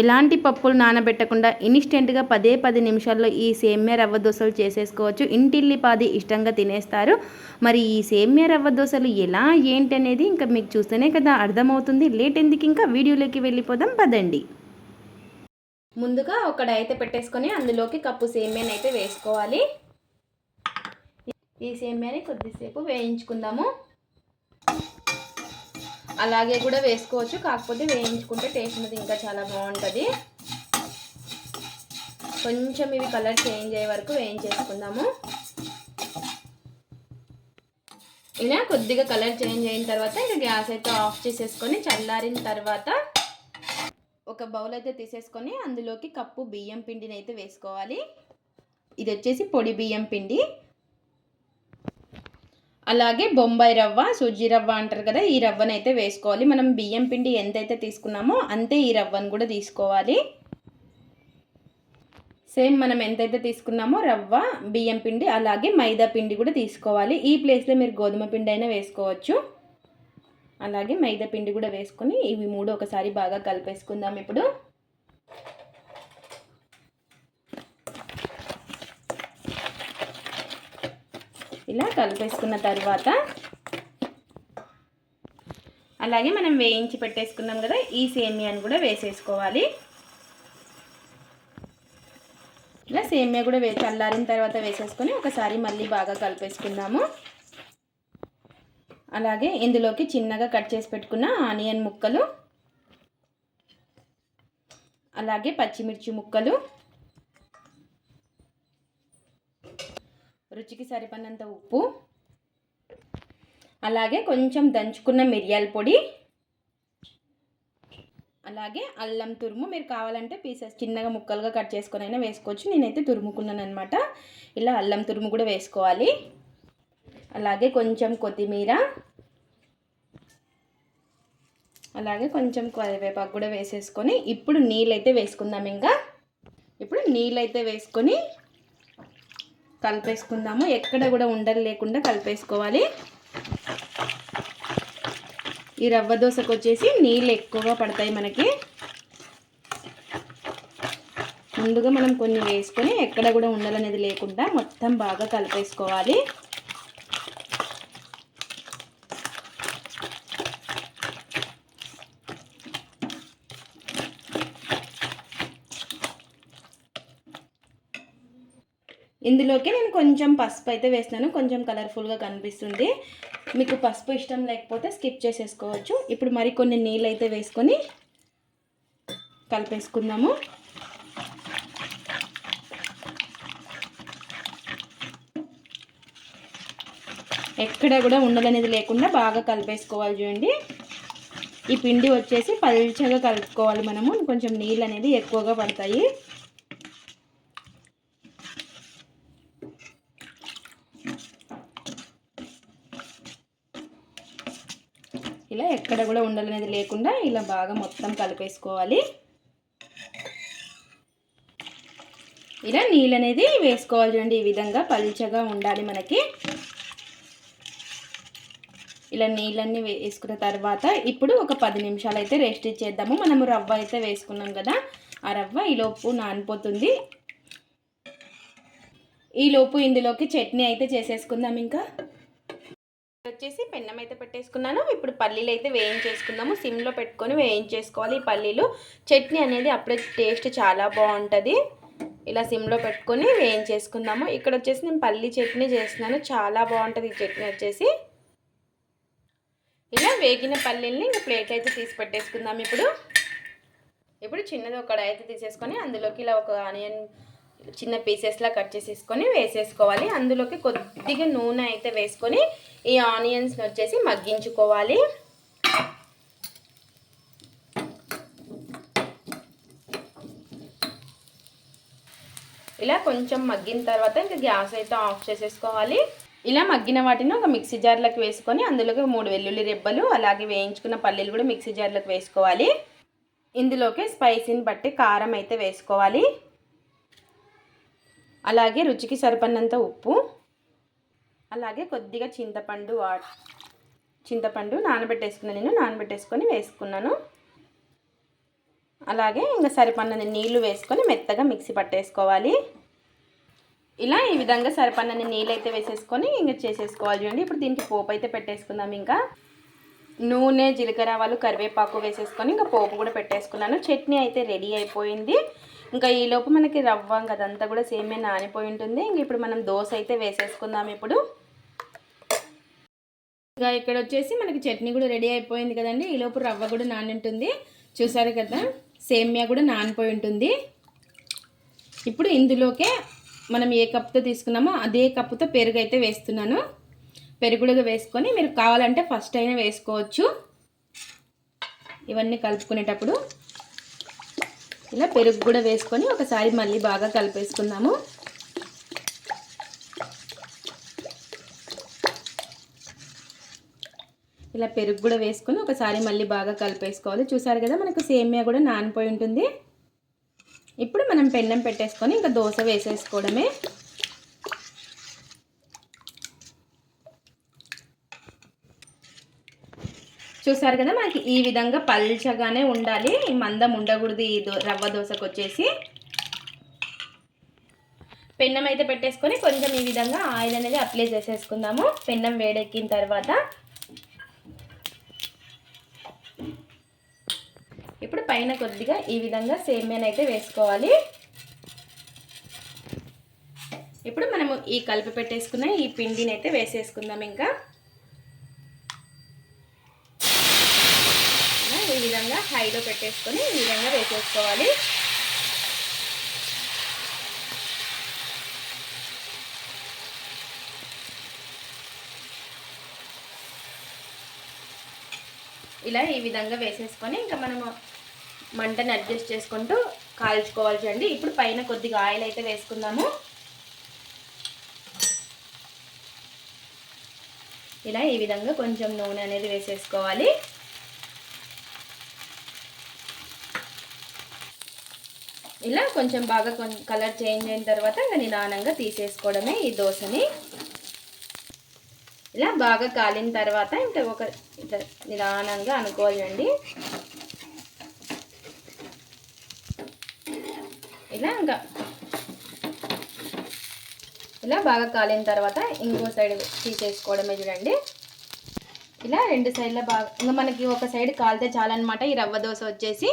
ఎలాంటి పప్పులు నానబెట్టకుండా ఇన్స్టెంట్గా పదే పది నిమిషాల్లో ఈ సేమ్య రవ్వ దోశలు చేసేసుకోవచ్చు. ఇంటిల్లిపాది ఇష్టంగా తినేస్తారు. మరి ఈ సేమ్య రవ్వ దోశలు ఎలా ఏంటి అనేది ఇంకా మీకు చూస్తేనే కదా అర్థమవుతుంది. లేట్ ఎందుకు ఇంకా వీడియోలోకి వెళ్ళిపోదాం పదండి. ముందుగా ఒకటి అయితే పెట్టేసుకొని అందులోకి కప్పు సేమ్యాని అయితే వేసుకోవాలి. ఈ సేమ్యాని కొద్దిసేపు వేయించుకుందాము. అలాగే కూడా వేసుకోవచ్చు. కాకపోతే వేయించుకుంటే టేస్ట్ అనేది ఇంకా చాలా బాగుంటుంది. కొంచెం ఇవి కలర్ చేంజ్ అయ్యే వరకు వేయించేసుకుందాము. ఇలా కొద్దిగా కలర్ చేంజ్ అయిన తర్వాత ఇంకా గ్యాస్ అయితే ఆఫ్ చేసేసుకొని చల్లారిన తర్వాత ఒక బౌల్ అయితే తీసేసుకొని అందులోకి కప్పు బియ్యం పిండిని అయితే వేసుకోవాలి. ఇది వచ్చేసి పొడి బియ్యం పిండి. అలాగే బొంబాయి రవ్వ సూజీ రవ్వ అంటారు కదా ఈ రవ్వను అయితే వేసుకోవాలి. మనం బియ్యం పిండి ఎంతైతే తీసుకున్నామో అంతే ఈ రవ్వను కూడా తీసుకోవాలి. సేమ్ మనం ఎంతైతే తీసుకున్నామో రవ్వ బియ్యం పిండి అలాగే మైదా పిండి కూడా తీసుకోవాలి. ఈ ప్లేస్లో మీరు గోధుమ పిండి అయినా వేసుకోవచ్చు. అలాగే మైదా పిండి కూడా వేసుకొని ఇవి మూడు ఒకసారి బాగా కలిపేసుకుందాం ఇప్పుడు. ఇలా కలిపేసుకున్న తర్వాత అలాగే మనం వేయించి పెట్టేసుకున్నాం కదా ఈ సేమియాని కూడా వేసేసుకోవాలి. ఇలా సేమియా కూడా వే చల్లారిన తర్వాత వేసేసుకొని ఒకసారి మళ్ళీ బాగా కలిపేసుకుందాము. అలాగే ఇందులోకి చిన్నగా కట్ చేసి పెట్టుకున్న ఆనియన్ ముక్కలు అలాగే పచ్చిమిర్చి ముక్కలు రుచికి సరిపడినంత ఉప్పు. అలాగే కొంచెం దంచుకున్న మిరియాల పొడి. అలాగే అల్లం తురుము. మీరు కావాలంటే పీసెస్ చిన్నగా ముక్కలుగా కట్ చేసుకొని అయినా వేసుకోవచ్చు. నేనైతే తురుముకున్నాను అనమాట ఇలా అల్లం తురుము కూడా వేసుకోవాలి. అలాగే కొంచెం కొత్తిమీర. అలాగే కొంచెం కరివేపాకు కూడా వేసేసుకొని ఇప్పుడు నీళ్ళైతే వేసుకుందాం ఇంకా. ఇప్పుడు నీళ్ళైతే వేసుకొని కలిపేసుకుందాము. ఎక్కడ కూడా ఉండలు లేకుండా కలిపేసుకోవాలి. ఈ రవ్వ దోశకు వచ్చేసి నీళ్ళు ఎక్కువగా పడతాయి మనకి. ముందుగా మనం కొన్ని వేసుకొని ఎక్కడ కూడా ఉండాలనేది లేకుండా మొత్తం బాగా కలిపేసుకోవాలి. ఇందులోకి నేను కొంచెం పసుపు అయితే వేస్తున్నాను. కొంచెం కలర్ఫుల్గా కనిపిస్తుంది. మీకు పసుపు ఇష్టం లేకపోతే స్కిప్ చేసేసుకోవచ్చు. ఇప్పుడు మరికొన్ని నీళ్ళు అయితే వేసుకొని కలిపేసుకుందాము. ఎక్కడ కూడా ఉండదనేది లేకుండా బాగా కలిపేసుకోవాలి చూడండి. ఈ పిండి వచ్చేసి పల్చగా కలుపుకోవాలి మనము. కొంచెం నీళ్ళు అనేది ఎక్కువగా పడతాయి ఇలా ఎక్కడ కూడా ఉండాలనేది లేకుండా ఇలా బాగా మొత్తం కలిపేసుకోవాలి. ఇలా నీళ్ళు అనేది వేసుకోవాలి చూడండి ఈ విధంగా పల్చగా ఉండాలి మనకి. ఇలా నీళ్ళన్నీ వేసుకున్న తర్వాత ఇప్పుడు ఒక పది నిమిషాలు అయితే రెస్ట్ ఇచ్చేద్దాము. మనము రవ్వ అయితే వేసుకున్నాం కదా ఆ రవ్వ ఈలోపు నానిపోతుంది. ఈలోపు ఇందులోకి చట్నీ అయితే చేసేసుకుందాం ఇంకా. వచ్చేసి పెన్నం అయితే పెట్టేసుకున్నాను. ఇప్పుడు పల్లీలు అయితే వేయించేసుకుందాము. సిమ్లో పెట్టుకొని వేయించేసుకోవాలి. ఈ పల్లీలు చట్నీ అనేది అప్పుడే టేస్ట్ చాలా బాగుంటుంది. ఇలా సిమ్లో పెట్టుకొని వేయించేసుకుందాము. ఇక్కడ వచ్చేసి నేను పల్లీ చట్నీ చేస్తున్నాను. చాలా బాగుంటుంది ఈ చట్నీ వచ్చేసి. ఇలా వేగిన పల్లీల్ని ఇంకా ప్లేట్ అయితే తీసి పెట్టేసుకుందాం ఇప్పుడు. ఇప్పుడు చిన్నది ఒక అయితే తీసేసుకొని అందులోకి ఇలా ఒక ఆనియన్ చిన్న పీసెస్లా కట్ చేసేసుకొని వేసేసుకోవాలి. అందులోకి కొద్దిగా నూనె అయితే వేసుకొని ఈ ఆనియన్స్ని వచ్చేసి మగ్గించుకోవాలి. ఇలా కొంచెం మగ్గిన తర్వాత ఇంకా గ్యాస్ అయితే ఆఫ్ చేసేసుకోవాలి. ఇలా మగ్గిన వాటిని ఒక మిక్సీ జార్లోకి వేసుకొని అందులోకి మూడు వెల్లుల్లి రెబ్బలు అలాగే వేయించుకున్న పల్లీలు కూడా మిక్సీ జార్లోకి వేసుకోవాలి. ఇందులోకి స్పైసీని బట్టి కారం అయితే వేసుకోవాలి. అలాగే రుచికి సరిపడినంత ఉప్పు అలాగే కొద్దిగా చింతపండు వా చింతపండు నానబెట్టేసుకున్నాను నేను నానబెట్టేసుకొని వేసుకున్నాను. అలాగే ఇంకా సరిపడినన్ని నీళ్ళు వేసుకొని మెత్తగా మిక్సీ పట్టేసుకోవాలి. ఇలా ఈ విధంగా సరిపడినన్ని నీళ్ళు అయితే వేసేసుకొని ఇంకా చేసేసుకోవాలి చూడండి. ఇప్పుడు దీనికి పోపు అయితే పెట్టేసుకుందాం ఇంకా. నూనె జీలకర్ర ఆవాలు కరివేపాకు వేసేసుకొని ఇంకా పోపు కూడా పెట్టేసుకున్నాను. చట్నీ అయితే రెడీ అయిపోయింది. ఇంకా ఈలోపు మనకి రవ్వ అదంతా కూడా సేమే నానిపోయి ఉంటుంది. ఇంక ఇప్పుడు మనం దోశ అయితే వేసేసుకుందాం ఇప్పుడు. ఇంకా ఇక్కడ వచ్చేసి మనకి చట్నీ కూడా రెడీ అయిపోయింది కదండి. ఈలోపు రవ్వ కూడా నాని ఉంటుంది చూసారు కదా సేమ్యా కూడా నానిపోయి ఉంటుంది. ఇప్పుడు ఇందులోకే మనం ఏ కప్తో తీసుకున్నామో అదే కప్పుతో పెరుగు అయితే వేస్తున్నాను. పెరుగుడుగా వేసుకొని మీరు కావాలంటే ఫస్ట్ అయినా వేసుకోవచ్చు. ఇవన్నీ కలుపుకునేటప్పుడు ఇలా పెరుగు కూడా వేసుకొని ఒకసారి మళ్ళీ బాగా కలిపేసుకుందాము. ఇలా పెరుగు కూడా వేసుకొని ఒకసారి మళ్ళీ బాగా కలిపేసుకోవాలి. చూసారు కదా మనకు సేమియా కూడా నానిపోయి ఉంటుంది. ఇప్పుడు మనం పెన్నం పెట్టేసుకొని ఇంకా దోశ వేసేసుకోవడమే. చూసారు కదా మనకి ఈ విధంగా పల్చగానే ఉండాలి. మందం ఉండకూడదు ఈ రవ్వ దోశకు వచ్చేసి. పెన్నం అయితే పెట్టేసుకొని కొంచెం ఈ విధంగా ఆయిల్ అనేది అప్లై చేసేసుకుందాము. పెన్నం వేడెక్కిన తర్వాత. ఇప్పుడు పైన కొద్దిగా ఈ విధంగా సేమ్యాన్ అయితే వేసుకోవాలి. ఇప్పుడు మనము ఈ కలిపి పెట్టేసుకున్న ఈ పిండిని అయితే వేసేసుకుందాం ఇంకా ఈ విధంగా హైలో పెట్టేసుకొని ఈ విధంగా వేసేసుకోవాలి. ఇలా ఈ విధంగా వేసేసుకొని ఇంకా మనము మంటని అడ్జస్ట్ చేసుకుంటూ కాల్చుకోవాలి చూడండి. ఇప్పుడు పైన కొద్దిగా ఆయిల్ అయితే వేసుకుందాము. ఇలా ఈ విధంగా కొంచెం నూనె అనేది వేసేసుకోవాలి. ఇలా కొంచెం బాగా కలర్ చేంజ్ అయిన తర్వాత ఇంకా నిదానంగా తీసేసుకోవడమే ఈ దోశని. ఇలా బాగా కాలిన తర్వాత ఇంకా ఒక నిదానంగా అనుకోవాలండి. ఇలా ఇంకా ఇలా బాగా కాలిన తర్వాత ఇంకో సైడ్ తీసేసుకోవడమే చూడండి. ఇలా రెండు సైడ్ల బాగా ఇంకా మనకి ఒక సైడ్ కాలితే చాలన్నమాట ఈ రవ్వ దోశ వచ్చేసి.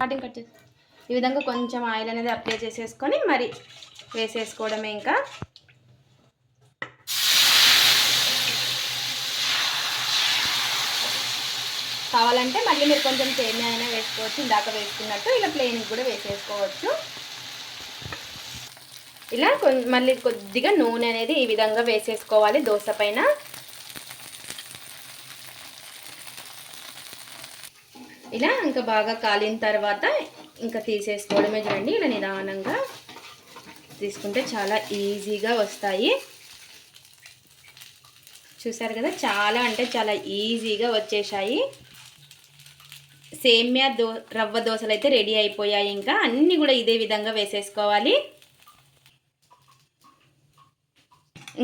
కటింగ్ కట్ చేసి ఈ విధంగా కొంచెం ఆయిల్ అనేది అప్లై చేసేసుకొని మరి వేసేసుకోవడమే ఇంకా. కావాలంటే మళ్ళీ మీరు కొంచెం సేమియా అయినా వేసుకోవచ్చు ఇందాక వేసుకున్నట్టు ఇలా ప్లెయిన్ కూడా వేసేసుకోవచ్చు. ఇలా మళ్ళీ కొద్దిగా నూనె అనేది ఈ విధంగా వేసేసుకోవాలి దోశ పైన. ఇలా ఇంకా బాగా కాలిన తర్వాత ఇంకా తీసేసుకోవడమే చూడండి. ఇలా నిదానంగా తీసుకుంటే చాలా ఈజీగా వస్తాయి. చూసారు కదా? చాలా అంటే చాలా ఈజీగా వచ్చేసాయి. సేమ్యా దో రవ్వ దోశలు అయితే రెడీ అయిపోయాయి ఇంకా. అన్నీ కూడా ఇదే విధంగా వేసేసుకోవాలి.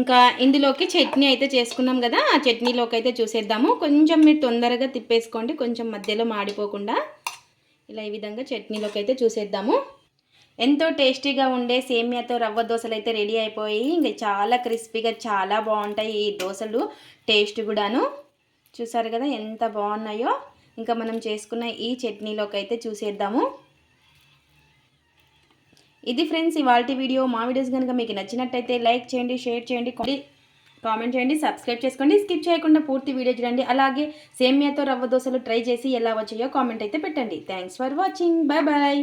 ఇంకా ఇందులోకి చట్నీ అయితే చేసుకున్నాం కదా ఆ చట్నీలోకి అయితే చూసేద్దాము. కొంచెం మీరు తొందరగా తిప్పేసుకోండి కొంచెం మధ్యలో మాడిపోకుండా ఇలా ఈ విధంగా చట్నీలోకి అయితే చూసేద్దాము. ఎంతో టేస్టీగా ఉండే సేమియాతో రవ్వ దోశలు అయితే రెడీ అయిపోయి ఇంకా చాలా క్రిస్పీగా చాలా బాగుంటాయి ఈ దోశలు టేస్ట్ కూడాను. చూసారు కదా ఎంత బాగున్నాయో. ఇంకా మనం చేసుకున్న ఈ చట్నీలోకి అయితే చూసేద్దాము. ఇది ఫ్రెండ్స్ ఇవాళ వీడియో. మా వీడియోస్ కనుక మీకు నచ్చినట్టయితే లైక్ చేయండి షేర్ చేయండి కామెంట్ చేయండి సబ్స్క్రైబ్ చేసుకోండి. స్కిప్ చేయకుండా పూర్తి వీడియో చూడండి. అలాగే సేమియాతో రవ్వ దోశలు ట్రై చేసి ఎలా వచ్చాయో కామెంట్ అయితే పెట్టండి. Thanks for watching. Bye bye.